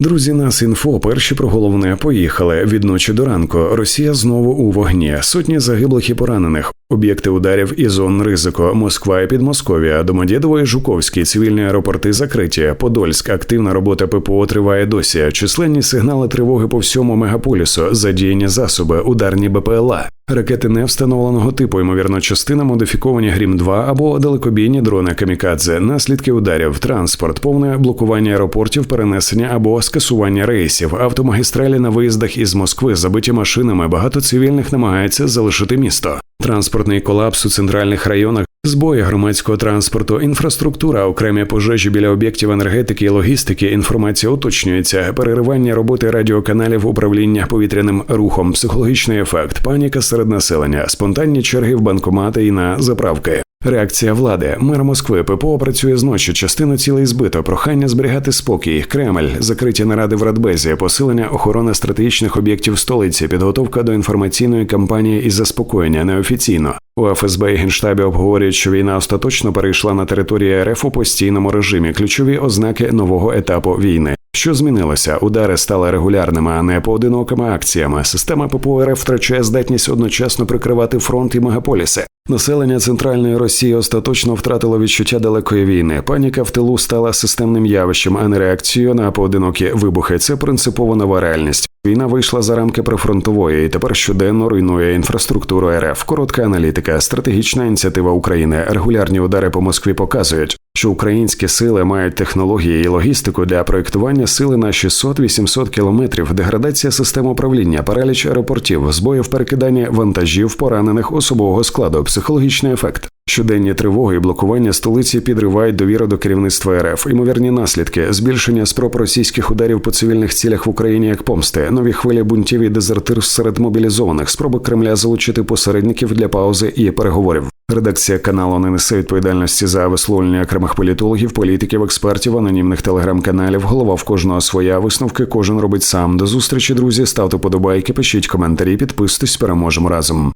Друзі, нас інфо. Перші про головне поїхали. Від ночі до ранку. Росія знову у вогні. Сотні загиблих і поранених. Об'єкти ударів і зон ризику. Москва і Підмосков'я, Домодєдово і Жуковський, цивільні аеропорти закриті. Подольськ. Активна робота ППО триває досі. Численні сигнали тривоги по всьому мегаполісу. Задіяні засоби, ударні БПЛА. Ракети не встановленого типу, ймовірно, частина модифіковані Грім 2 або далекобійні дрони Камікадзе, наслідки ударів, транспорт, повне блокування аеропортів, перенесення або скасування рейсів, автомагістралі на виїздах із Москви, забиті машинами. Багато цивільних намагається залишити місто. Транспортний колапс у центральних районах. Збої громадського транспорту, інфраструктура, окремі пожежі біля об'єктів енергетики і логістики. Інформація уточнюється, переривання роботи радіоканалів управління повітряним рухом, психологічний ефект, паніка серед населення, спонтанні черги в банкомати і на заправки. Реакція влади, мер Москви, ППО працює зночі, частину цілей збито, прохання зберігати спокій, Кремль, закриті наради в Радбезі, посилення охорони стратегічних об'єктів столиці, підготовка до інформаційної кампанії і заспокоєння неофіційно. У ФСБ і Генштабі обговорюють, що війна остаточно перейшла на територію РФ у постійному режимі. Ключові ознаки нового етапу війни. Що змінилося? Удари стали регулярними, а не поодинокими акціями. Система ППО РФ втрачає здатність одночасно прикривати фронт і мегаполіси. Населення центральної Росії остаточно втратило відчуття далекої війни. Паніка в тилу стала системним явищем, а не реакцією на поодинокі вибухи. Це принципово нова реальність. Війна вийшла за рамки прифронтової і тепер щоденно руйнує інфраструктуру РФ. Коротка аналітика, стратегічна ініціатива України. Регулярні удари по Москві показують, що українські сили мають технології і логістику для проєктування сили на 600-800 кілометрів, деградація систем управління, параліч аеропортів, збої в перекиданні вантажів, поранених особового складу, психологічний ефект. Щоденні тривоги і блокування столиці підривають довіру до керівництва РФ. Ймовірні наслідки збільшення спроб російських ударів по цивільних цілях в Україні як помсти, нові хвилі бунтів і дезертирств серед мобілізованих, спроби Кремля залучити посередників для паузи і переговорів. Редакція каналу не несе відповідальності за висловлення окремих політологів, політиків, експертів, анонімних телеграм-каналів. Голова в кожного своя висновки. Кожен робить сам. До зустрічі, друзі. Ставте подобайки, пишіть коментарі, підписуйтесь. Переможемо разом.